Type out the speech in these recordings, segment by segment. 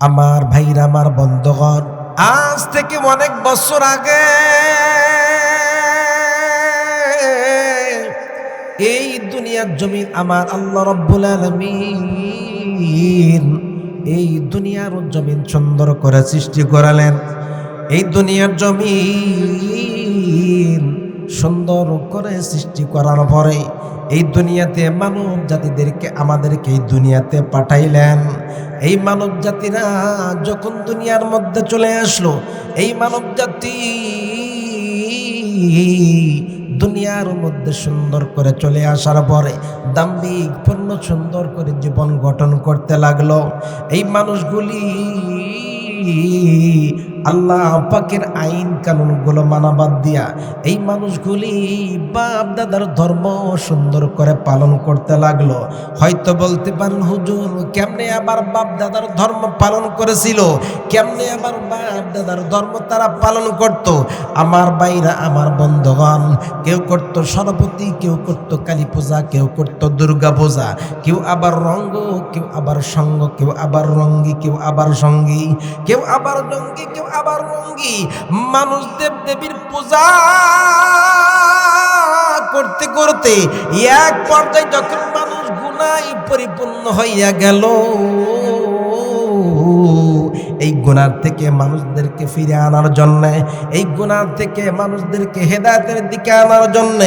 আমার ভাইরা আমার বন্ধগণ, আজ থেকে অনেক বছর আগে এই দুনিয়ার জমিন আমার আল্লাহ রব্বুল আলমিন এই দুনিয়ার জমিন সুন্দর করে সৃষ্টি করালেন। এই দুনিয়ার জমিন সুন্দর করে সৃষ্টি করার পরে এই দুনিয়াতে মানব জাতিদেরকে আমাদেরকে এই দুনিয়াতে পাঠাইলেন। এই মানব জাতিরা যখন দুনিয়ার মধ্যে চলে আসলো, এই মানব জাতি দুনিয়ার মধ্যে সুন্দর করে চলে আসার পরে দাম্বিক পূর্ণ, সুন্দর করে জীবন গঠন করতে লাগল। এই মানুষগুলি আল্লাহ পাকের আইন কানুনগুলো মানাবাদ দিয়া এই মানুষগুলি বাপ দাদার ধর্ম সুন্দর করে পালন করতে লাগল। হয়তো বলতে পারেন, হুজুর, কেমনে আবার বাপ দাদার ধর্ম পালন করেছিল? কেমনে আবার বাপ দাদার ধর্ম তারা পালন করত? আমার বাইরা আমার বন্ধগণ, কেউ করত সরপতি কেউ করত কালী পূজা, কেউ করত দুর্গা পূজা। কেউ আবার রঙ্গ, কেউ আবার সঙ্গ, কেউ আবার রঙ্গি, কেউ আবার সঙ্গী। কেউ আবার রঙ্গি কেউ আবার রঙ্গি মানুষ দেব দেবীর পূজা করতে করতে এক পর্যায়ে যখন মানুষ গুনায় পরিপূর্ণ হইয়া গেল এই গুনার থেকে মানুষদেরকে ফিরে আনার জন্য, এই গুনার থেকে মানুষদেরকে হেদায়তের দিকে আনার জন্য,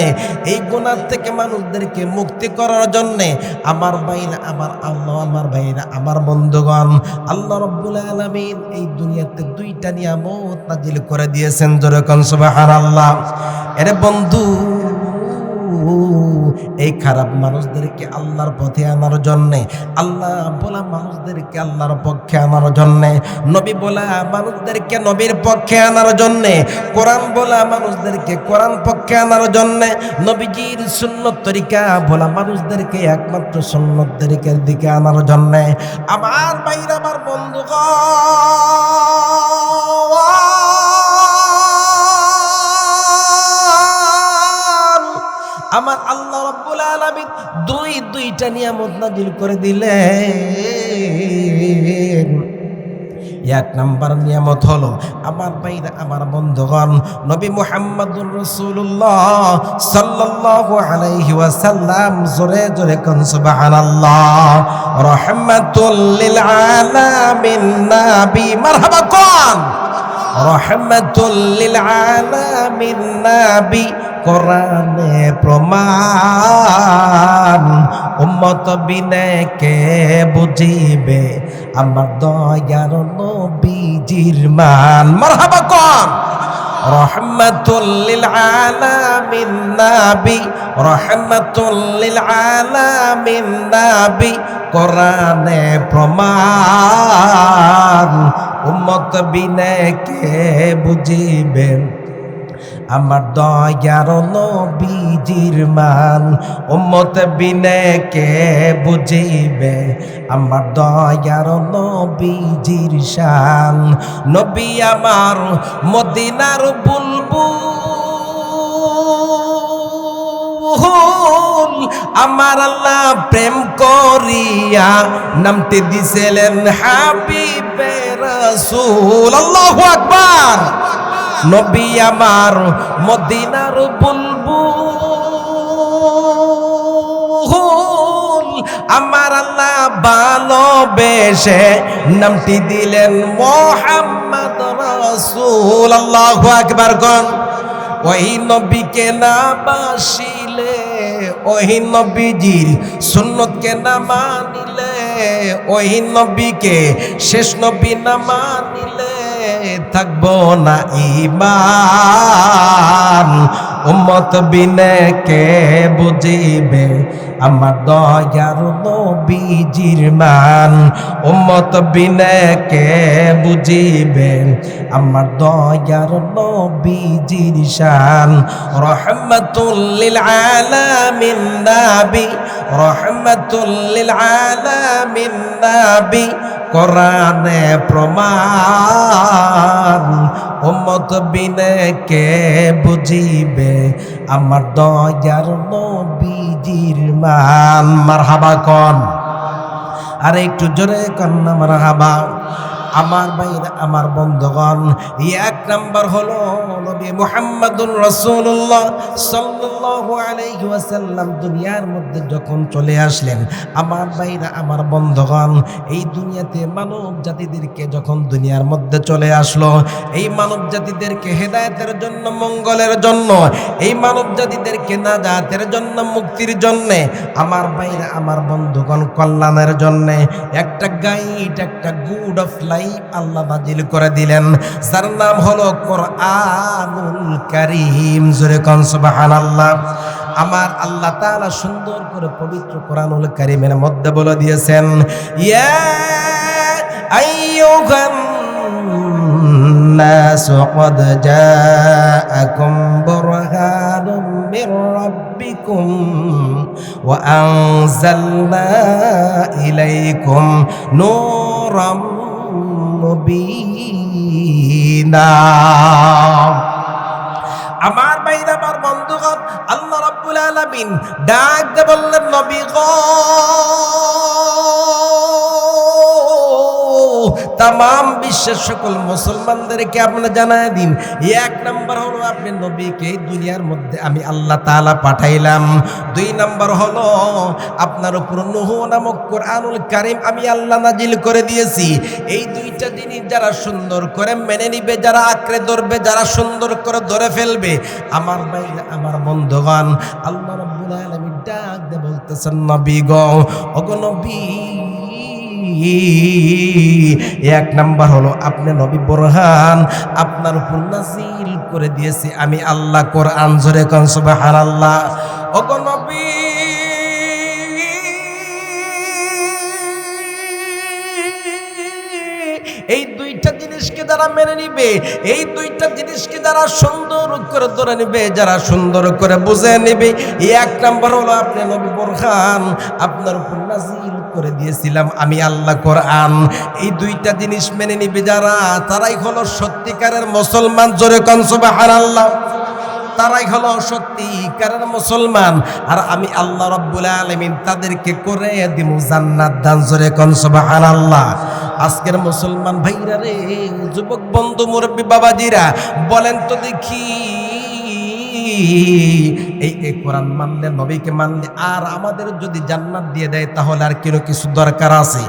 এই গুনার থেকে মানুষদেরকে মুক্তি করার জন্য আমার ভাইরা, আমার আল্লাহ, আমার ভাইরা, আমার বন্ধুগণ, আল্লাহ রব্বুল আলমিন এই দুনিয়াতে দুইটা নিয়ামত নাজিল করে দিয়েছেন। যেরকম সুবহানাল্লাহ। এরে বন্ধু এই খারাপ মানুষদেরকে আল্লাহর পথে আনার জন্যে, আল্লাহ বলা মানুষদেরকে আল্লাহর পক্ষে আনার জন্যে, নবী বলা মানুষদেরকে নবীর পক্ষে আনার জন্যে, কোরআন বলা মানুষদেরকে কোরআন পক্ষে আনার জন্যে, নবীজির সুন্নত তরিকা বলা মানুষদেরকে একমাত্র সুন্নত তরিকার দিকে আনার জন্যে। আমার বাইরে আমার বন্ধুগণ! আমার আল্লাহ রব্বুল আলামিন দুই, দুইটা নিয়ামত নাজিল করে দিলেন। এক নাম্বার নিয়ামত হলো, আমার বাইরে আমার বন্ধুগণ, নবী মুহাম্মদুর রাসূলুল্লাহ সাল্লাল্লাহু আলাইহি ওয়াসাল্লাম, জোরে জোরে কোন, সুবহানাল্লাহ। রাহমাতুল লিল আলামিন, নবী, মারহাবা কোন। রহমতুল লিল আলামিন, নবী কোরআনে প্রমাণ, উম্মত বিনে কে বুঝিবে? আমার দয়ার নবীজির মান। মারহাবা কোন রহমতুল লিল আলামিন নবী রহমতুল লিল আলামিন নবী, কোরআনে প্রমাণ, উম্মত বিনে কে বুঝিবেন আমার দয়ার নবীজির মান উম্মত বিনে কে বুঝিবে? আমার দয়ার নবীজির শান। নবী আমার মদিনার বুলবুল, আমার আল্লাহ প্রেম করিয়া নামতে দিছিলেন হাবিবে রাসূল। আল্লাহু আকবার। নবী আমার মদিনার বুলবুল, আমার আল্লাহ ভালোবেসে নামটি দিলেন মোহাম্মদ রাসূল আল্লাহ আকবার। গন ওই নবীকে না বাসিলে, ওই নবীজির সুন্নতকে না মানিলে, ওই নবীকে শেষ নবী না মানিলে থাকব না ইমান উম্মত বিনে কে বুঝিবে? আমার দয়ার নবীজির মান। উম্মত বিনে কে বুঝিবে? আমার দয়ার নবীজির শান। রহমতুল লিল আলামিন নবী। রহমতুল লিল আলামিন নবী। কোরআনে প্রমাণ, উম্মত বিনে কে বুঝিবে? আমার দয়ার নবীজির মান। মারহাবা কন। আরে একটু জোরে কন্যা মারহাবা। আমার বাইরে আমার বন্ধগণ, এক নাম্বার হলো নবী মুহাম্মাদুর রাসূলুল্লাহ সাল্লাল্লাহু আলাইহি ওয়াসাল্লাম দুনিয়ার মধ্যে যখন চলে আসলেন, আমার বাইরে আমার বন্ধগণ, এই দুনিয়াতে মানব জাতিদেরকে যখন দুনিয়ার মধ্যে চলে আসলো, এই মানব জাতিদেরকে হেদায়েতের জন্য, মঙ্গলের জন্য, এই মানব জাতিদেরকে নাজাতের জন্য, মুক্তির জন্য, আমার বাইরে আমার বন্ধুগণ কল্যাণের জন্য, একটা গাইড একটা গুড অফ লাইফ আল্লাহ নাজিল করে দিলেন যার নাম হলো কোরআনুল কারীম জোরে কন সুবহানাল্লাহ আমার আল্লাহ তাআলা সুন্দর করে পবিত্র কোরআনুল কারীমের মধ্যে বলে দিয়েছেন ইয়া আইয়ুহান الناس قد جاءكم برهان من ربكم وأنزلنا إليكم نورا আমার বাইরে আমার বন্ধুগণ আল্লাহ রাব্বুল আলামিন ডাক বললেন নবী গো। তাম বিশ্বের সকল মুসলমানদেরকে আপনারা জানায় দিন। এক নাম্বার হলো আপনি নবীকে দুনিয়ার মধ্যে আমি আল্লাহ তাআলা পাঠাইলাম। দুই নাম্বার হলো আপনার উপর নুহ নামক কোরআনুল কারিম আমি আল্লাহ নাজিল করে দিয়েছি। এই দুইটা জিনিস যারা সুন্দর করে মেনে নিবে, যারা আঁকড়ে ধরবে, যারা সুন্দর করে ধরে ফেলবে, আমার ভাই আমার বন্ধুগণ, আল্লাহ রাব্বুল আলামিন ডাক বলতেছেন, নবী গো নবী এক নাম্বার হলো, আপনি নবী বোরহান, আপনার উপর নাজিল করে দিয়েছি আমি আল্লাহ কোরআন জোরে কন আল্লাহ ওগো নবী। এই জিনিসকে যারা মেনে নিবে, এই দুইটা জিনিসকে যারা সুন্দর করে ধরে নিবে, যারা সুন্দর করে বুঝে নিবে, এই এক নাম্বার হলো আপনি নবী বোরহান, আপনার উপর নাজিল করে দিয়েছিলাম আমি আল্লাহ কোরআন। এই দুইটা জিনিস মেনে নিবে যারা, তারাই হলো সত্যিকারের মুসলমান। জোরে কন সুবহানাল্লাহ। তারাই হলো সত্যিকারের মুসলমান। আর আমি আল্লাহ রব্বুল আলমিন তাদেরকে করে দিব জান্নাত দান জোরে কনসবাহান আল্লাহ আজকের মুসলমান ভাইরা রে, যুবক বন্ধু, মুরব্বী, বাবাজিরা, বলেন তো দেখি। এই এই কোরআন মানলে, নবীকে মানলে, আর আমাদের যদি জান্নাত দিয়ে দেয়, তাহলে আর কোনো কিছু দরকার আছে?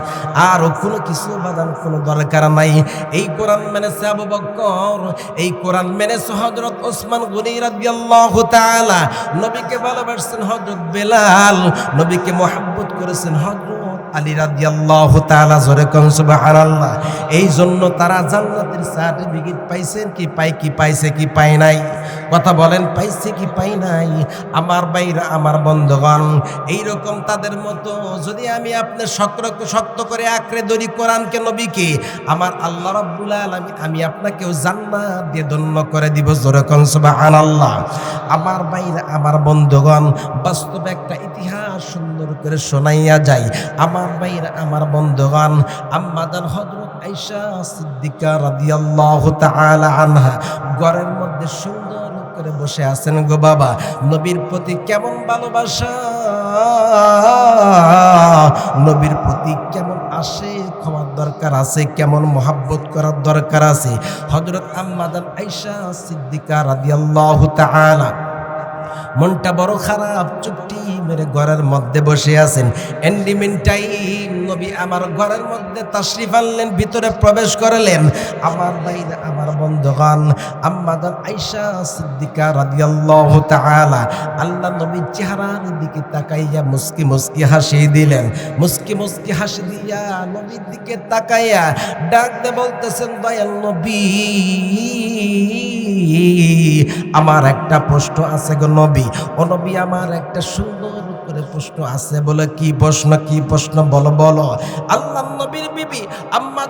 আর কোনো কিছু বাদান কোনো দরকার নাই। এই কোরআন মেনেছে আবু বকর এই কোরআন মেনেছে হজরত ওসমান গনি রাদিয়াল্লাহু তাআলা। নবীকে ভালোবাসছেন হজরত বেলাল, নবীকে মোহাব্বত করেছেন হজরত আলী রাদিয়াল্লাহু তাআলা জোরে কোন, সুবহানাল্লাহ। এই জন্য তারা জান্নাতের সার্টিফিকেট পাইছেন কি পাই কি পাইছে, কি পাই নাই? কথা বলেন, পাইছে কি পাই নাই? আমার বাইরা আমার বন্ধগণ, এইরকম তাদের মতো যদি আমি আপনার শক্ত শক্ত করে আঁকড়ে ধরি কোরআনকে নবীকে, আমার আল্লাহ রাব্বুল আলামিন, আমি আপনাকেও জান্নাত দিয়ে ধন্য করে দিব জোরে কোন, সুবহানাল্লাহ। আমার বাইরা আমার বন্ধগণ, বাস্তবে একটা সুন্দর করে শোনাইয়া যায়। আমার বাইরা আমার বন্ধগণ, আম্মাদান হযরত আয়েশা সিদ্দিকা রাদিয়াল্লাহু তাআলা আনহা, ঘরের মধ্যে সুন্দর করে বসে আছেন গো বাবা। নবীর প্রতি কেমন ভালোবাসা? নবীর প্রতি কেমন আসে ক্ষমার দরকার আছে, কেমন মহাব্বত করার দরকার আছে? হজরত আম্মাদান আইসা সিদ্দিকা রাদিয়াল্লাহু তাআলা মনটা বড় খারাপ চুপটি মেরে ঘরের মধ্যে বসে আছেন। এন্ডিমেন্ট টাইম নবী আমার ঘরের মধ্যে তাশরিফ আনলেন, ভিতরে প্রবেশ করলেন। আমার বাইরে আমার বন্ধুগণ আম্মাদান আয়েশা সিদ্দিকা রাদিয়াল্লাহু তাআলা, আল্লাহ নবীর চেহারার দিকে তাকাইয়া মুস্কি মুস্কি হাসি দিলেন। মুস্কি মুস্কি হাসি দিয়া নবীর দিকে তাকাইয়া ডাক দে বলতেছেন, দয়াল নবী, আমার একটা প্রশ্ন আছে গো নবী। ও নবী, আমার একটা সুন্দর করে প্রশ্ন আছে বলে কি প্রশ্ন কি প্রশ্ন বলো বলো। আল্লাহ নবীর বিবি আম্মা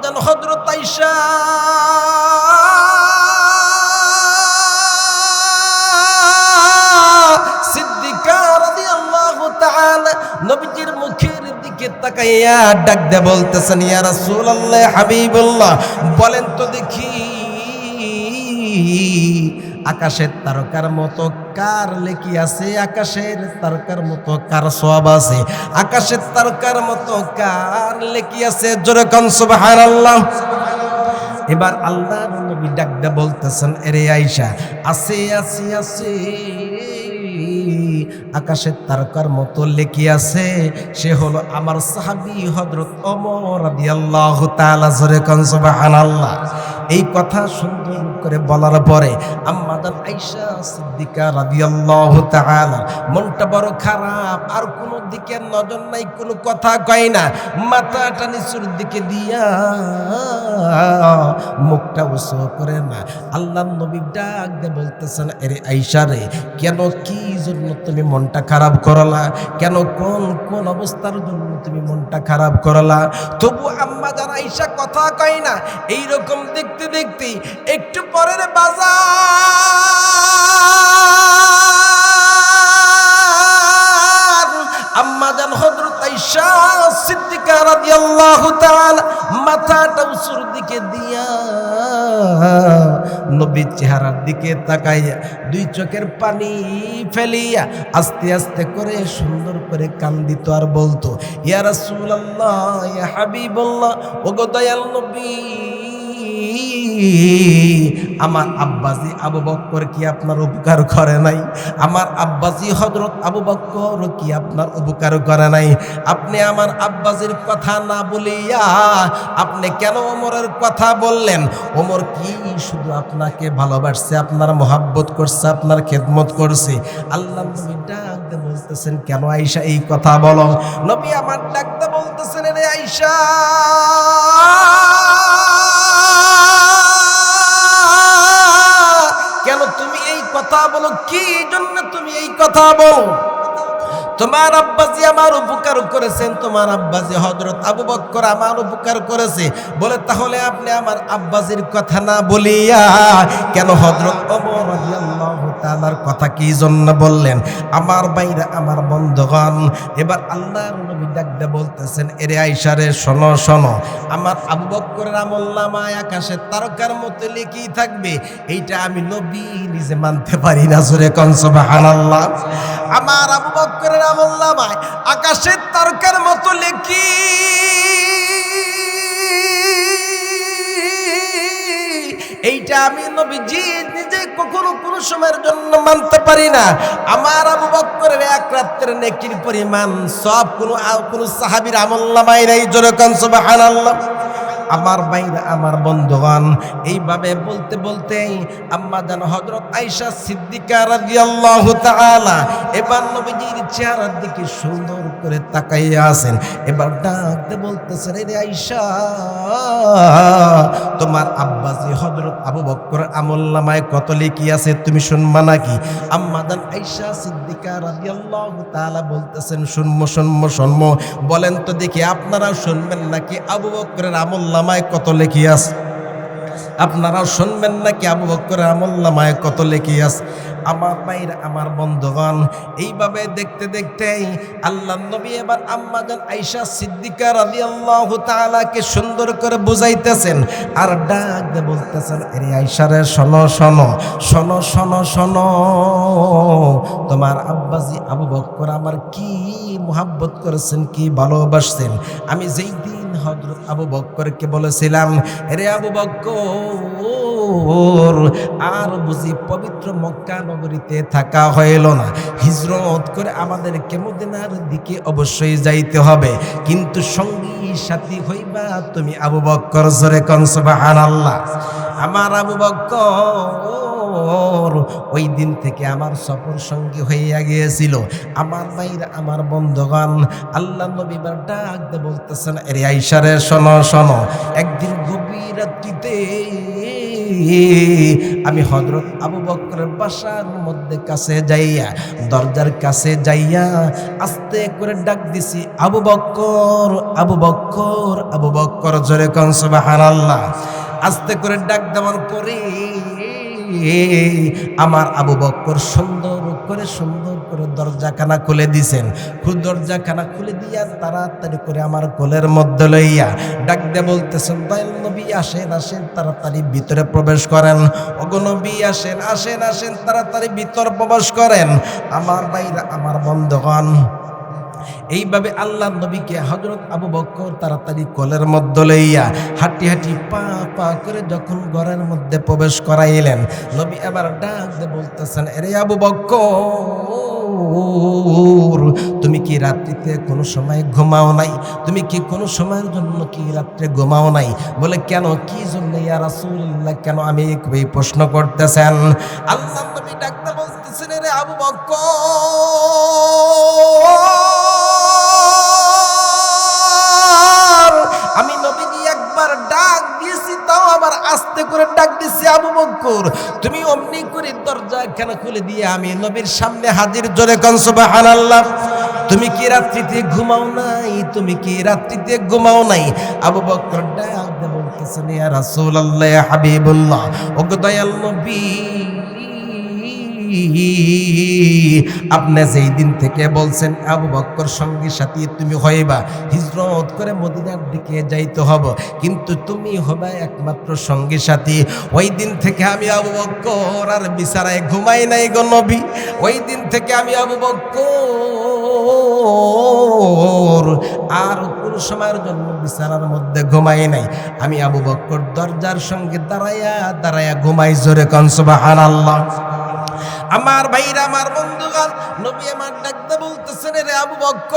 সিদ্দিকা রাদিয়াল্লাহু তাআলা নবীজির মুখের দিকে তাকাইয়া ডাক দে বলতেছেন, ইয়া রাসূলুল্লাহ হাবিবুল্লাহ। বলেন তো দেখি আকাশের তারকার মতো কার লেকি আছে? আকাশের তারকার মতো কার সব আছে? আকাশের তারকার মতো কার লেকি আছে? জোরে কন, সুবহানাল্লাহ। এবার আল্লাহর নবী ডাকতে বলতেছেন, এরে আইসা আছে আছে আছে। আকাশের তারকার মতো লেখি আছে। সে হলো আমার সাহাবি হজরত অমর রাদিয়াল্লাহু তাআলা। জোরে কোন, সুবহানাল্লাহ। এই কথা সুন্দর করে বলার পরে আম্মাদান আইসা সিদ্দিকা রাদিয়াল্লাহু তাআলা, মনটা বড় খারাপ, আর কোনো দিকে নজর নাই, কোনো কথা কয় না, মাথাটা নিচুর দিকে দিয়া মুখটা উঁচু করে না। আল্লাহ নবী ডাক দিয়ে বলতেছেন, এরে আইসা রে, কেন কি জন্য তুমি মনটা খারাপ করলা? কেন কোন কোন অবস্থার জন্য তুমি মনটা খারাপ করলা? তবু আম্মা আইসা কথা কয় না, এইরকম দেখতে দেখতে একটু পরের বাজার। আম্মা জান হযরত আয়েশা সিদ্দিকা রাদিয়াল্লাহু তাআলা মাথাটা উঁচুর দিকে দিয়া নবীর চেহারার দিকে তাকাইয়া দুই চোখের পানি ফেলিয়া আস্তে আস্তে করে সুন্দর করে কান্দিত আর বলতো, ইয়া রাসূলুল্লাহ, ইয়া হাবিবাল্লাহ, ওগো নবী। আমার আব্বাজি আবু বক্কর কি আপনার উপকার করে নাই? আমার আব্বাজি হজরত আবু বক্কর কি আপনার উপকার করে নাই? আপনি আমার আব্বাজির কথা না বলিয়া আপনি কেন ওমরের কথা বললেন? ওমর কি শুধু আপনাকে ভালোবাসছে, আপনার মহাব্বত করছে, আপনার খেদমত করছে? আল্লাহ ডাকতে বলতেছেন, কেন আইসা এই কথা বলো? নবী আমার ডাকতে বলতেছেন আইসা কথা বলো কি জন্য তুমি এই কথা বলো? তোমার আব্বাজি আমার উপকার করেছেন, তোমার আব্বাজি হজরত আবু বক্কর আমার উপকার করেছে। বলে, তাহলে আপনি আমার আব্বাজির কথা না বলিয়া কেন হজরত ওমর কথা কি জন্য বললেন? আমার বাইরে আমার বন্ধগণ, এবার আল্লাহর নবী ডাকতে বলতেছেন, এরে আইসারে শোনো শোনো, আমার আবু বক্করের আমল নামায় আকাশে তারকার মতো লেখেই থাকবে। এইটা আমি নবী নিজে মানতে পারি না, জোরে কন সুবহানাল্লাহ। আমার আবু বক্করের আমল নামায় আকাশের তারকার মতো লেখি। এইটা আমি নবীজি নিজে কখনো কোনো সময়ের জন্য মানতে পারি না। আমার আবু বক্করের এক রাত্রের নেকির পরিমাণ সব কোনো কোনো সাহাবীর আমল নামায় নাই, জোরে কন, সুবহানাল্লাহ। আমার বাইরে আমার বন্ধুগণ, এইভাবে বলতে বলতে আম্মা জান হজরত আইসা সিদ্দিকা রাদিয়াল্লাহু তাআলা এবার নবীজির চেহারার দিকে সুন্দর করে তাকাইয়া আছেন। এবার ডাকতে বলতেছেন রে আইসা, তোমার আব্বাজি হজরত আবু বক্কর আমল নামায় কত লিখি আছে তুমি শুনবা নাকি? আম্মা জান আইসা সিদ্দিকা রাদিয়াল্লাহু তাআলা বলতেছেন শুনমো শুনমো শুনমো বলেন তো দেখি, আপনারা শুনবেন নাকি আবু বক্করের আমল নামায় কত লেখি আছে? আপনারাও শুনবেন নাকি আবু বক্করের আমল নামায় কত লেখি আছে? আমার মায়ের, আমার বন্ধুগণ, এইভাবে দেখতে দেখতে আল্লাহ নবী এবার আম্মাজান আইসা সিদ্দিকা রাদিয়াল্লাহু তাআলাকে সুন্দর করে বুঝাইতেছেন আর ডাক বলতেছেন আরে আইসারে শোনো শোনো শোনো শোনো শোনো, তোমার আব্বাজি আবু বক্কর আমার কি মোহাব্বত করেছেন, কি ভালোবাসছেন? আমি যেই হজরত আবু বক্করকে বলেছিলাম রে আবু বক্কর, আর বুঝি পবিত্র মক্কা নগরীতে থাকা হইল না। হিজরত করে আমাদেরকে মদিনার দিকে অবশ্যই যাইতে হবে। কিন্তু সঙ্গী সাথী হইবা তুমি আবু বক্কর, জোরে কনসবাহান আল্লাহ আমার আবু বক্কর ওই দিন থেকে আমার সফর সঙ্গী হইয়া গিয়েছিল। আমার বাইরে আমার বন্ধগণ, আল্লাহ নবীবার ডাক দিয়ে বলতেছেন, এরে আইসারে শোনো শোনো, একদিন গভীর রাত্রিতে আমি হজরত আবু বক্করের বাসার মধ্যে কাছে যাইয়া, দরজার কাছে যাইয়া আস্তে করে ডাক দিছি, আবু বক্কর আবু বক্কর আবু বক্কর, জোরে কন সুবহানাল্লাহ। আস্তে করে ডাক দেওয়ার পরে আমার আবু বক্কর সুন্দর করে সুন্দর করে দরজাখানা খুলে দিছেন। দরজাখানা খুলে দিয়া তাড়াতাড়ি করে আমার কোলের মধ্যে লইয়া ডাক দিয়ে বলতেছেন, দয়াল নবী, আসেন আসেন, তাড়াতাড়ি ভিতরে প্রবেশ করেন। অগনবী আসেন আসেন আসেন, তাড়াতাড়ি ভিতর প্রবেশ করেন। আমার বাইরা আমার বন্ধগণ এইভাবে আল্লাহ নবীকে হজরত আবু বক্কর তাড়াতাড়ি কোলের মধ্যে লইয়া হাঁটি হাঁটি পা পা করে যখন ঘরের মধ্যে প্রবেশ করাইলেন, নবী আবার ডাক বলতেছেন, এরে আবু বক্কর তুমি কি রাত্রিতে কোনো সময় ঘুমাও নাই? তুমি কি কোনো সময়ের জন্য কি রাত্রে ঘুমাও নাই? বলে, কেন? কি জন্য ইয়া রাসূলুল্লাহ? কেন আমি এই প্রশ্ন করতেছেন? আল্লাহ নবী ডাকতে বলতেছেন রে আবু বক্কর আস্তে করে ডাক দিছে আবু বকর তুমি অমনি করে দরজা কেন খুলে দিয়ে আমি নবীর সামনে হাজির, জোরে কনসবা সুবহানাল্লাহ। তুমি কি রাত্রিতে ঘুমাও নাই? তুমি কি রাত্রিতে ঘুমাও নাই? আবু বকর ডাক বলতেছেন, ইয়া রাসূলুল্লাহ হাবিবুল্লাহ, ওগো দয়াল নবী আপনি যেই দিন থেকে বলছেন, আবু বক্কর, সঙ্গী, সাথী, তুমি হইবা, হিজরত করে মদিনার দিকে যাইতে হব। কিন্তু তুমি হবে একমাত্র সঙ্গী, সাথী। ওই দিন থেকে আমি আবু বক্কর আর বিছানায় ঘুমাই নাই গো নবী। ওই দিন থেকে আমি আবু বক্কর আর কোন সময়ের জন্য বিছানার মধ্যে ঘুমাই নাই। আমি আবু বক্কর দরজার সঙ্গে দাঁড়াইয়া দাঁড়াইয়া ঘুমাই জোরে কনসবাহান আল্লাহ আমার ভাইরা, আমার বন্ধুগণ, নবী আমার ডাকতে বলতেছেন রে আবু বক্ক!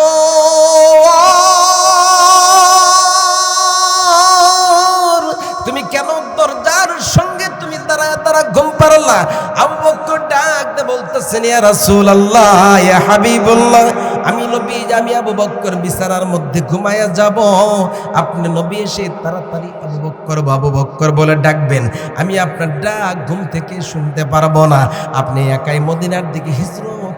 তুমি কেন দরজার সঙ্গে তুমি তারা তারা ঘুম পারলা? আবু বক্কর ডাকতে বলতেছেন রাসূলুল্লাহ, ইয়া হাবিবুল্লাহ নবী, আমি আবু বক্কর বিছানার মধ্যে ঘুমায়া যাব। আপনি নবী এসে তাড়াতাড়ি আবু বক্কর বাবু বক্কর বলে ডাকবেন। আমি আপনার ডাক ঘুম থেকে শুনতে পারব না। আপনি একাই মদিনার দিকে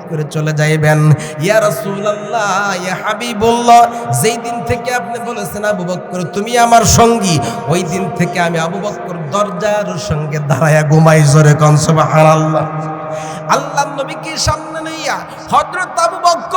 করে চলে যাইবেন। ইয়া রাসূলুল্লাহ, ইয়া হাবিবুল্লাহ, যেই দিন থেকে আপনি বলেছেন আবু বক্কর, তুমি আমার সঙ্গী, ওই দিন থেকে আমি আবু বক্কর দরজার সঙ্গে দাঁড়ায়া ঘুমাই জোরে কন, সুবহানাল্লাহ। আল্লাহ নবীকে সামনে লইয়া হজরত আবু বক্ক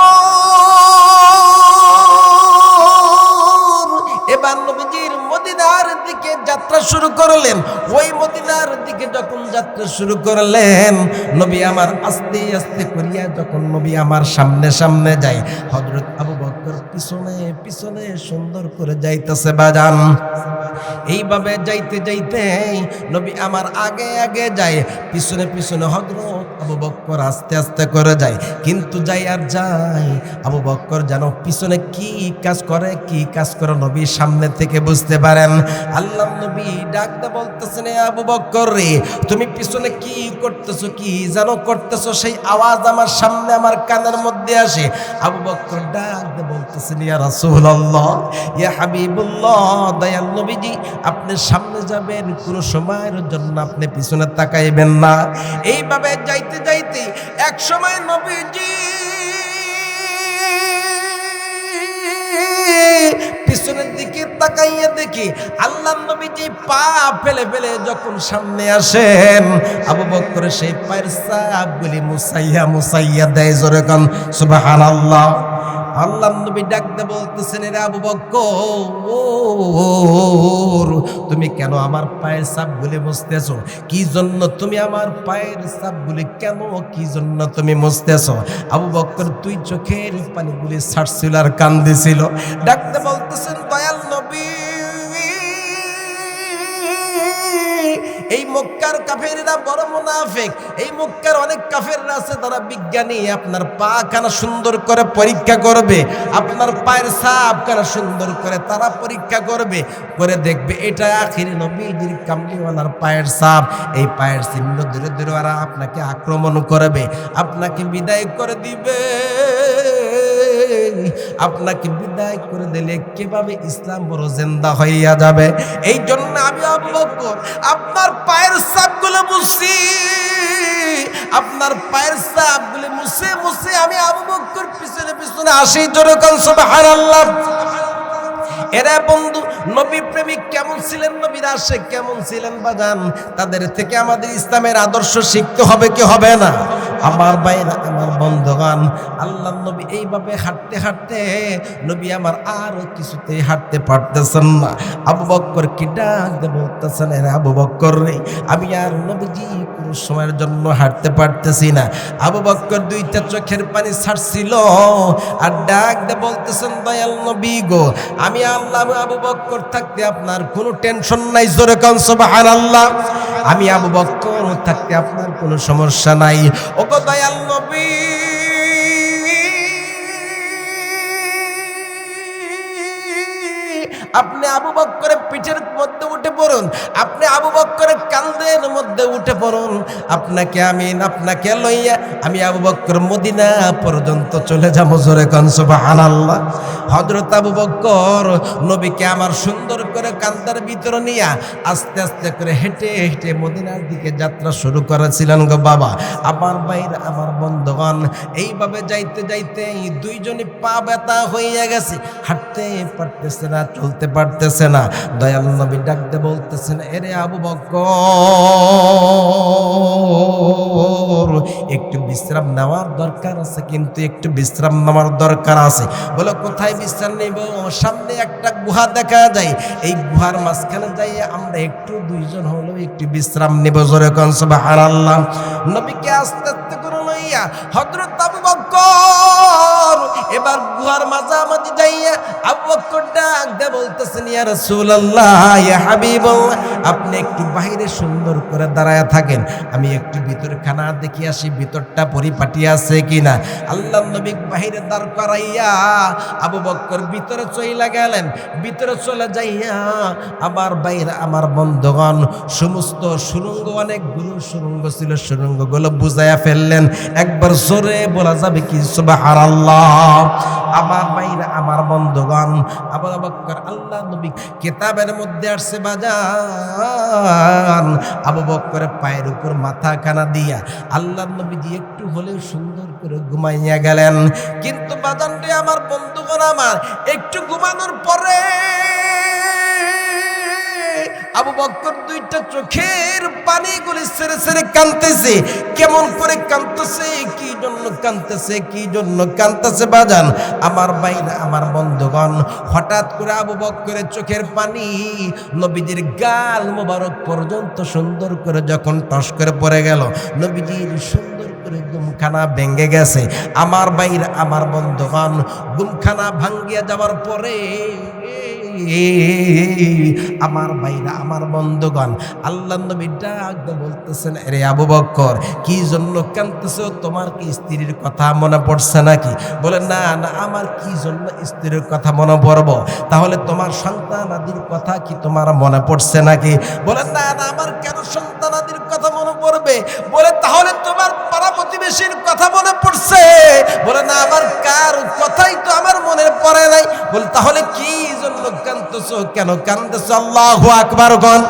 এবার নবীজির মদিনার দিকে যাত্রা শুরু করলেন। ওই মদিনার দিকে যখন যাত্রা শুরু করলেন, নবী আমার আস্তে আস্তে করিয়া যখন নবী আমার সামনে সামনে যায় হজরত আবু পিছনে পিছনে সুন্দর করে যাইতেছে বাজান। এইভাবে যাইতে যাইতে নবী আমার আগে আগে যায়, পিছনে পিছনে হজরত আবু বক্কর আস্তে আস্তে করে যায়। কিন্তু যাই আর যাই আবু বক্কর যেন পিছনে কি কাজ করে, কি কাজ করে নবী সামনে থেকে বুঝতে পারেন। আল্লাহ নবী ডাকতে বলতেছেন, "এ আবু বক্কর রে, তুমি পিছনে কি করতেছো, কি যেন করতেছো? সেই আওয়াজ আমার সামনে, আমার কানের মধ্যে আসে। আবু বক্কর ডাকতে বলতেছেন, ইয়া রাসূলুল্লাহ, ইয়া হাবিবুল্লাহ, দয়াল নবীজি, আপনি সামনে যাবেন, কোনো সময়ের জন্য আপনি পিছনে তাকাইবেন না। এইভাবে যাইতে যাইতে এক সময় নবীজি পিছনের দিকে তাকাইয়ে দেখি, আল্লাহ নবীজি পা ফেলে ফেলে যখন সামনে আসেন, আবু বকর সেই পায়ের সাপগুলি মুসাইয়া মুসাইয়া দেয় জোরে কান, সুবহানাল্লাহ। আল্লাহ নবী ডাকতে বলতেছেন রে আবু বক্কর, তুমি কেন আমার পায়ের সাপ বলে মুছতেছো? কি জন্য তুমি আমার পায়ের সাপ বলে কেন, কি জন্য তুমি মুছতেছো? আবু বক্কর তুই চোখের পানি পানিগুলি ছাড়ছিল আর কান্দিছিল। ডাকতে বলতেছেন, দয়াল নবী এই মক্কার কাফেররা বড় মুনাফিক। এই মক্কার অনেক কাফেররা আছে, তারা বিজ্ঞানী, আপনার পা কানা সুন্দর করে পরীক্ষা করবে, আপনার পায়ের সাপ কানা সুন্দর করে তারা পরীক্ষা করবে, করে দেখবে এটা আখিরি নবীজির কামলিওয়ালার পায়ের সাপ। এই পায়ের চিহ্ন ধরে ধরে ওরা আপনাকে আক্রমণ করবে, আপনাকে বিদায় করে দিবে। আপনাকে বিদায় করে দিলে কীভাবে ইসলাম বড় জেন্দা হইয়া যাবে? এই জন্য আমি আবু বকর আপনার পায়ের সাপগুলো মুছি। আপনার পায়ের সাপগুলো মুছে মুছে আমি আবু বকর পিছনে পিছনে আসি, জোরে কান, সুবহানাল্লাহ। এরা বন্ধু, নবী প্রেমিক কেমন ছিলেন? নবীর আশে কেমন ছিলেন বাগান তাদের থেকে আমাদের ইসলামের আদর্শ শিখতে হবে কি হবে না? আমার বাইরা আমার বন্ধগান আল্লাহ নবী এইভাবে হাঁটতে হাঁটতে নবী আমার আরও কিছুতেই হাঁটতে পারতেছেন না। আবু বক্কর কি ডাক দিয়ে বলতেছেন, এর আবু বক্কর রে, আমি আর নবীজি কোনো সময়ের জন্য হাঁটতে পারতেছি না। আবু বক্কর দুইটা চোখের পানি ছাড়ছিল আর ডাক দিয়ে বলতেছেন, দয়াল নবী গো, আমি আল্লাহ আবু বক্কর থাকতে আপনার কোনো টেনশন নাই, জোরে কন আল্লাহ আমি আবু বক্কর থাকতে আপনার কোনো সমস্যা নাই। ও দয়াল নবী। আপনি আবু বক্করের পিঠের মধ্যে উঠে পড়ুন। আপনি আবু বক্করের কান্দের মধ্যে উঠে পড়ুন। আপনাকে আমি আপনাকে লইয়া আমি আবু বক্কর মদিনা পর্যন্ত চলে যাব জোরে কন, সুবহানাল্লাহ। হযরত আবু বক্কর নবীকে আমার সুন্দর করে কান্দার ভিতরে নিয়া আস্তে আস্তে করে হেঁটে হেঁটে মদিনার দিকে যাত্রা শুরু করেছিলেন গো বাবা। আমার বাইরে আমার বন্ধুগণ, এইভাবে যাইতে যাইতে দুইজনই পা ব্যথা হইয়া গেছে। হাঁটতে পারতেছে না, চলতে পারতেছে না। দয়াল নবী ডাকতে বলতেছেন, এরে আবু বকর একটু বিশ্রাম নেওয়ার দরকার আছে, কিন্তু একটু বিশ্রাম নেওয়ার দরকার আছে। বলো, কোথায় বিশ্রাম নেব? সামনে একটা গুহা দেখা যায়। এই গুহার মাঝখানে যাই আমরা একটু দুইজন হলেও একটু বিশ্রাম নেব। জোরে কন সুবহানাল্লাহ। নবীকে আস্তে আস্তে করে লইয়া হযরত আবু বকর এবার গুহার মাঝামাঝি যাইয়া আবু বকর ডাক দে বলতেছেন, ইয়া রাসূলুল্লাহ, ইয়া হাবিবাল্লাহ, আপনি একটু বাইরে সুন্দর করে দাঁড়ায় থাকেন। আমি একটু ভিতর খানা দেখি আসি, ভিতরটা পরিপাটি আছে কিনা? আল্লাহ নবী বাইরে দাঁড় করাইয়া আবু বক্কর ভিতরে চইলা গেলেন। ভিতরে চলে যাইয়া আবার বাইরে আমার বন্ধুগণ, সমস্ত সুরঙ্গ অনেকগুলো সুরঙ্গ ছিল, সুরঙ্গগুলো বুঝাইয়া ফেললেন। একবার জোরে বলা যাবে কি, সুবহানাল্লাহ। আমার মাইরা আমার বন্ধুগণ আবার বক্কর, আল্লাহ নবী কেতাবের মধ্যে আসছে, বাজান। আবু বক্কর পায়ের উপর মাথা কানা দিয়া আল্লাহ নবী দিয়ে একটু হলেও সুন্দর করে ঘুমাইয়া গেলেন। কিন্তু বাজানটি আমার বন্ধুগণ আমার, একটু ঘুমানোর পরে আবু বক্কর দুইটা চোখের পানিগুলি সেরে সেরে কানতেছে কেমন করে কানতেছে কি জন্য কানতেছে কি জন্য কানতেছে বাজান? আমার বাইরে আমার বন্ধুগণ, হঠাৎ করে আবু বক্করের চোখের পানি নবীজির গাল মোবারক পর্যন্ত সুন্দর করে যখন টস করে পড়ে গেল, নবীজির সুন্দর করে গুমখানা ভেঙে গেছে। আমার বাইরে আমার বন্ধুগণ, গুমখানা ভাঙ্গিয়া যাওয়ার পরে আমার ভাইরা, আমার বন্ধুগণ, আল্লাহ নবী ডাক বলতেছেন আরে আবু বক্কর, কি জন্য কানতেছো তোমার কি স্ত্রীর কথা মনে পড়ছে নাকি? বলে না না, আমার কি জন্য স্ত্রীর কথা মনে পড়ব? তাহলে তোমার সন্তান আদির কথা কি তোমার মনে পড়ছে নাকি? বলে না না, আমার কেন সন্তান আদির কথা মনে পড়বে? বলে, তাহলে তোমার পাড়া প্রতিবেশীর কথা মনে পড়ছে? বলে, না, আমার কার কথাই তো আমার মনে পড়ে নাই। বলে, তাহলে কি কান্দতেছো কেন কান্দতেছো আল্লাহু আকবার গণ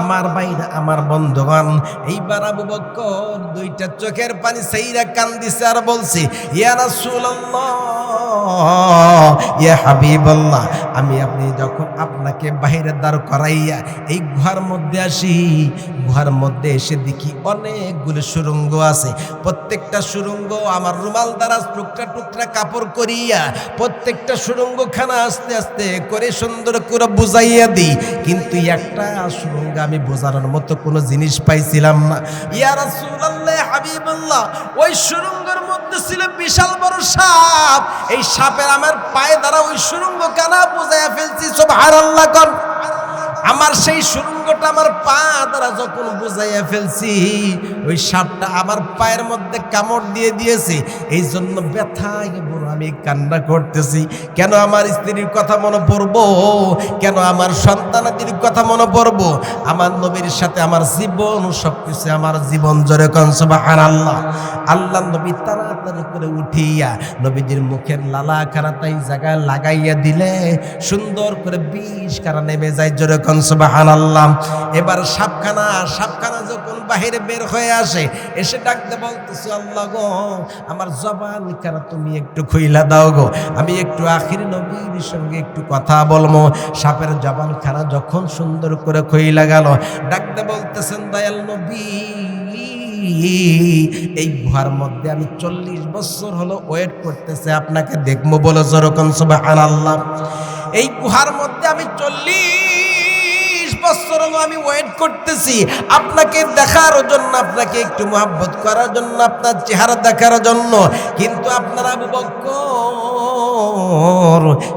আমার বাইরা আমার বন্ধুগণ, এইবার আবু বক্কর দুইটা চোখের পানি সেইরা কান্দিছে আর বলছে, ইয়া রাসূলুল্লাহ ইয়া হাবিবাল্লাহ, আমি আপনি যখন আপনাকে বাইরে দাঁড় করাইয়া এই গুহার মধ্যে আসি, গুহার মধ্যে এসে দেখি অনেকগুলো সুরঙ্গ আছে। প্রত্যেকটা সুরঙ্গ আমার রুমাল দ্বারা টুকরা টুকরা কাপড় করিয়া প্রত্যেকটা সুরঙ্গ খানা আস্তে আস্তে করে সুন্দর করে বুঝাইয়া দিই। কিন্তু একটা সুরঙ্গ আমি বোঝানোর মতো কোনো জিনিস পাইছিলাম না। ইয়া রাসূলুল্লাহ হাবিবাল্লাহ, ওই সুরঙ্গের মধ্যে ছিল বিশাল বড় সাপ। এই সাপের আমার পায়ে দ্বারা ওই সুরঙ্গ কেন বুঝাইয়া ফেলছি? সব হার আল্লাহ কোন আমার সেই সুরঙ্গটা আমার পা দ্বারা যখন বুঝাইয়া ফেলছি, ওই সাপটা আমার পায়ের মধ্যে কামড় দিয়ে দিয়েছে এই জন্য ব্যথায় বড় আমি কান্না করতেছি। কেন আমার স্ত্রীর কথা মনে পড়ব? কেন আমার সন্তানাদির কথা মনে পড়ব? আমার নবীর সাথে আমার জীবন, সবকিছু আমার জীবন জোরে কনসবা আর আল্লাহ আল্লাহ নবী তাড়াতাড়ি করে উঠিয়া নবীজির মুখের লালা খানা তাই জায়গায় লাগাইয়া দিলে, সুন্দর করে বিষ কারা নেমে যায় জোরে কোন সুবহানাল্লাহ। এবার সাপখানা সাপখানা যখন বাহিরে বের হয়ে আসে, এসে ডাকতে বলতেছে, আল্লাহ গো, আমার জবান কেন তুমি একটু খুইলা দাও গো? আমি একটু আখির নবীর সঙ্গে একটু কথা বলব। সাপের জবান খানা যখন সুন্দর করে খুইলা গেল, ডাকতে বলতেছেন, দয়াল নবী, এই গুহার মধ্যে আমি চল্লিশ বছর হলো ওয়েট করতেছে, আপনাকে দেখব বলে যেরকম সুবাহান আল্লাহ এই গুহার মধ্যে আমি চল্লিশ বছর আমি ওয়েট করতেছি। আপনাকে দেখার জন্য, আপনাকে একটু মহাব্বত করার জন্য, আপনার চেহারা দেখার জন্য। কিন্তু আপনার আবু বক্কর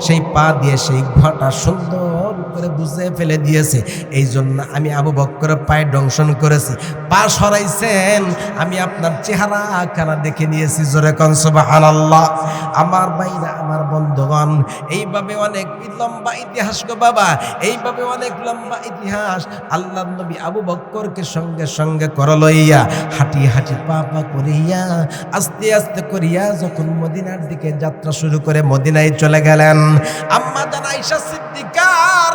সেই পা দিয়ে সেই গুহাটা সুন্দর করে বুঝে ফেলে দিয়েছে। এই জন্য আমি আবু বক্করের পায়ে দংশন করেছি। পা সরাইছেন, আমি আপনার চেহারা খানা দেখে নিয়েছি, জোরে কনসবাহান আল্লাহ আমার বাইরা আমার বন্ধুগণ, এইভাবে অনেক লম্বা ইতিহাস গো বাবা, এইভাবে অনেক লম্বা ইতিহাস আল্লাহ নবী আবু বক্করকে সঙ্গে সঙ্গে করলইয়া হাঁটি হাঁটি পা পা করিয়া, আস্তে আস্তে করিয়া যখন মদিনার দিকে যাত্রা শুরু করে মদিনায় চলে গেলেন। আম্মা জান আয়েশা সিদ্দিকা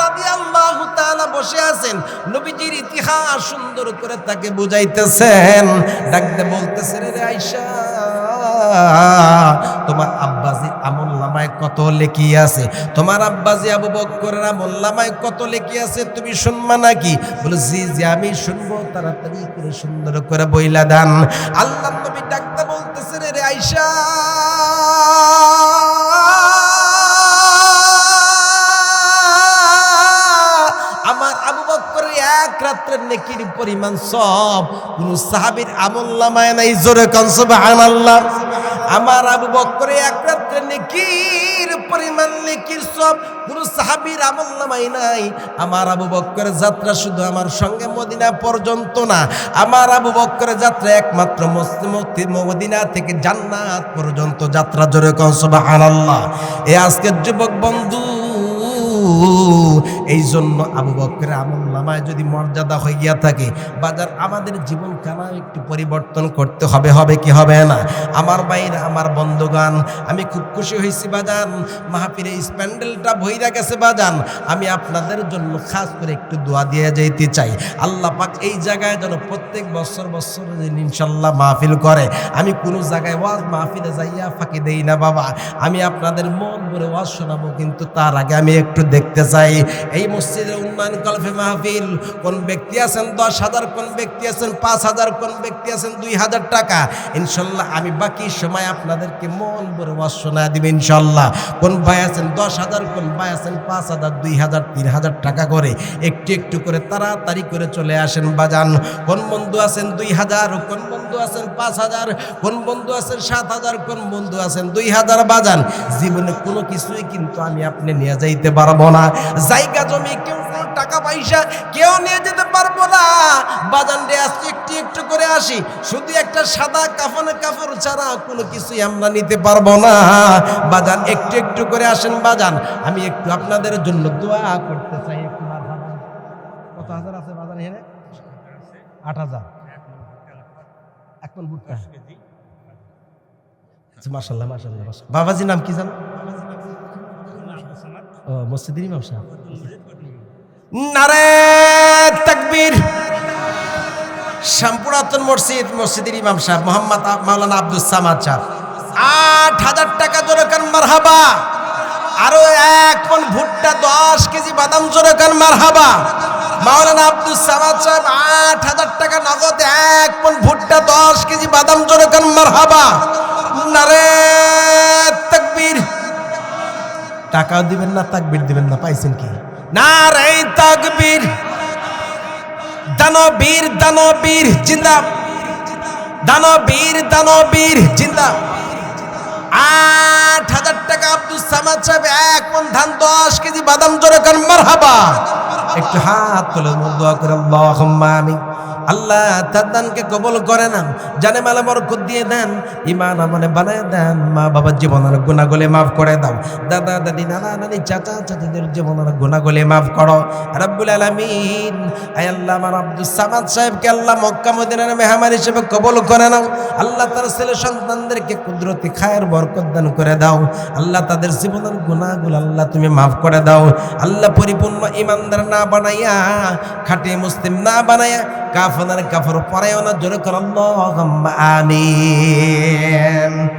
রাদিয়াল্লাহু তাআলা বসে আছেন। নবীজির ইতিহাস সুন্দর করে তাকে বুঝাইতেছেন। ডাকতে বলতেছেন রে আয়েশা তোমার আব্বাজি আমল নামায় কত লেখি আছে? তোমার আব্বাজি আবু বক্করের আমল নামায় কত লেখি আছে? তুমি শুনবা নাকি? বলে, জি জি, আমি শুনব, তাড়াতাড়ি করে সুন্দর করে বইলা দান। আল্লাহ নবী ডাকতে বলতেছে, রে আয়েশা রাত্রের নেকির পরিমাণ সব। কোন সাহাবীর আমল নামায় নাই, জোরে কন সুবহানাল্লাহ। আমার আবু বক্করের এক রাত্রের নেকির পরিমাণ নেকির সব কোন সাহাবীর আমল নামাই নাই। আমার আবু বক্করের যাত্রা শুধু আমার সঙ্গে মদিনা পর্যন্ত না, আমার আবু বক্করের যাত্রা একমাত্র মদিনা থেকে জান্নাত পর্যন্ত যাত্রা, জোরে কন সুবহানাল্লাহ। এ আজকের যুবক বন্ধু এই জন্য আবু বক্রের আমল নামায় যদি মর্যাদা হয়ে হইয়া থাকে, বাজার আমাদের জীবন কানা একটু পরিবর্তন করতে হবে হবে কি হবে না? আমার বাইরে আমার বন্ধুগান আমি খুব খুশি হয়েছি বাজান। মাহফিরে স্প্যান্ডেলটা ভইরা গেছে বাজান। আমি আপনাদের জন্য খাস করে একটু দোয়া দিয়ে যাইতে চাই। আল্লাহ পাক এই জায়গায় যেন প্রত্যেক বছর বছর ইনশাল্লাহ মাহফিল করে। আমি কোনো জায়গায় ওয়াজ মাহফিলে যাইয়া ফাঁকি দেই না বাবা। আমি আপনাদের মন ভরে ওয়াজ শোনাবো, কিন্তু তার আগে আমি একটু দেখতে চাই। এই মসজিদের উন্নয়ন কলফে মাহফিল, কোন ব্যক্তি আছেন দশ হাজার, কোন ব্যক্তি আছেন পাঁচ হাজার, কোন ব্যক্তি আছেন দুই হাজার টাকা? ইনশাল্লাহ আমি বাকি সময় আপনাদেরকে মন ভরে ওয়াজ শোনা দিব ইনশাল্লাহ। কোন ভাই আছেন দশ হাজার, কোন ভাই আছেন পাঁচ হাজার, দুই হাজার, তিন হাজার টাকা করে একটু একটু করে তাড়াতাড়ি করে চলে আসেন বাজান। কোন বন্ধু আছেন দুই হাজার, কোন বন্ধু আছেন পাঁচ হাজার, কোন বন্ধু আছেন সাত হাজার, কোন বন্ধু আছেন দুই হাজার, বাজান। জীবনে কোনো কিছুই কিন্তু আমি আপনি নিয়ে যাইতে পারব না। জায়গা জমি, কেউ টাকা পয়সা, কেউ নিয়ে যেতে পারব না। বাজান রে আসছি একটু একটু করে আসি। শুধু একটা সাদা কাফনে কাপড় ছাড়া কোনো কিছুই আমরা নিতে পারব না। বাজান, একটু একটু করে আসেন বাজান। আমি একটু আপনাদের জন্য দোয়া করতে চাই, একটু হাজার আছে বাজান এখানে? আট হাজার। এখন ভুট্টা আচ্ছা, নাম কি জানো? ও মসজিদের ইমাম সাহেব। নারে তাকবীর। শামপুরাতন মসজিদ মসজিদের ইমাম সাহেব মোহাম্মদ মাওলানা আব্দুল সামাদ সাহেব। আট হাজার টাকা জোরকান মারহাবা। আরও এক ভুট্টা দশ কেজি বাদাম জোরকান মারহাবা। মাওলানা আব্দুল সামাদ সাহেব, আট হাজার টাকা নগদ, এক মন ভুট্টা, দশ কেজি বাদাম জোরকান মারহাবা। নারে তাকবীর। টাকাও দিবেন না, তাকবীর দিবেন না, পাইছেন কি? না রে, তাকবীর। দানবীর দানবীর, জিন্দা। দানবীর দানবীর, জিন্দা। আট হাজার টাকা আব্দুল সামাদ সাহেব, এক মন ধান দশ কেজি বাদাম জোরে কান মারহাবা। একটু হাত তুলে দোয়া করে, আল্লাহুম্মা আমিন। আল্লাহ তার দানকে কবল করে না জানে মালা বরকত দিয়ে দেন ইমান আমনে বানায় দেন, মা বাবার জীবনের গুণাগুলি মাফ করে দাও। দাদা, দাদি, নানা, নানি, চাচা, চাচিদের জীবনের গুণাগুলি মাফ করো। রব্বুল আলামিন, আয় আল্লাহ আমার আব্দুল সামাদ সাহেবকে আল্লাহ মক্কা মদিনার মেহমান হিসেবে কবল করে নাও। আল্লাহ তার ছেলে সন্তানদেরকে কুদরতি খায়ের বরকত দান করে দাও। আল্লাহ তাদের জীবনের গুণাগুলো আল্লাহ তুমি মাফ করে দাও। আল্লাহ পরিপূর্ণ ইমানদার না বানাইয়া, খাটে মুসলিম না বানাইয়া কাফনার কাফর পরায়না জোরে করল্লাহ আমি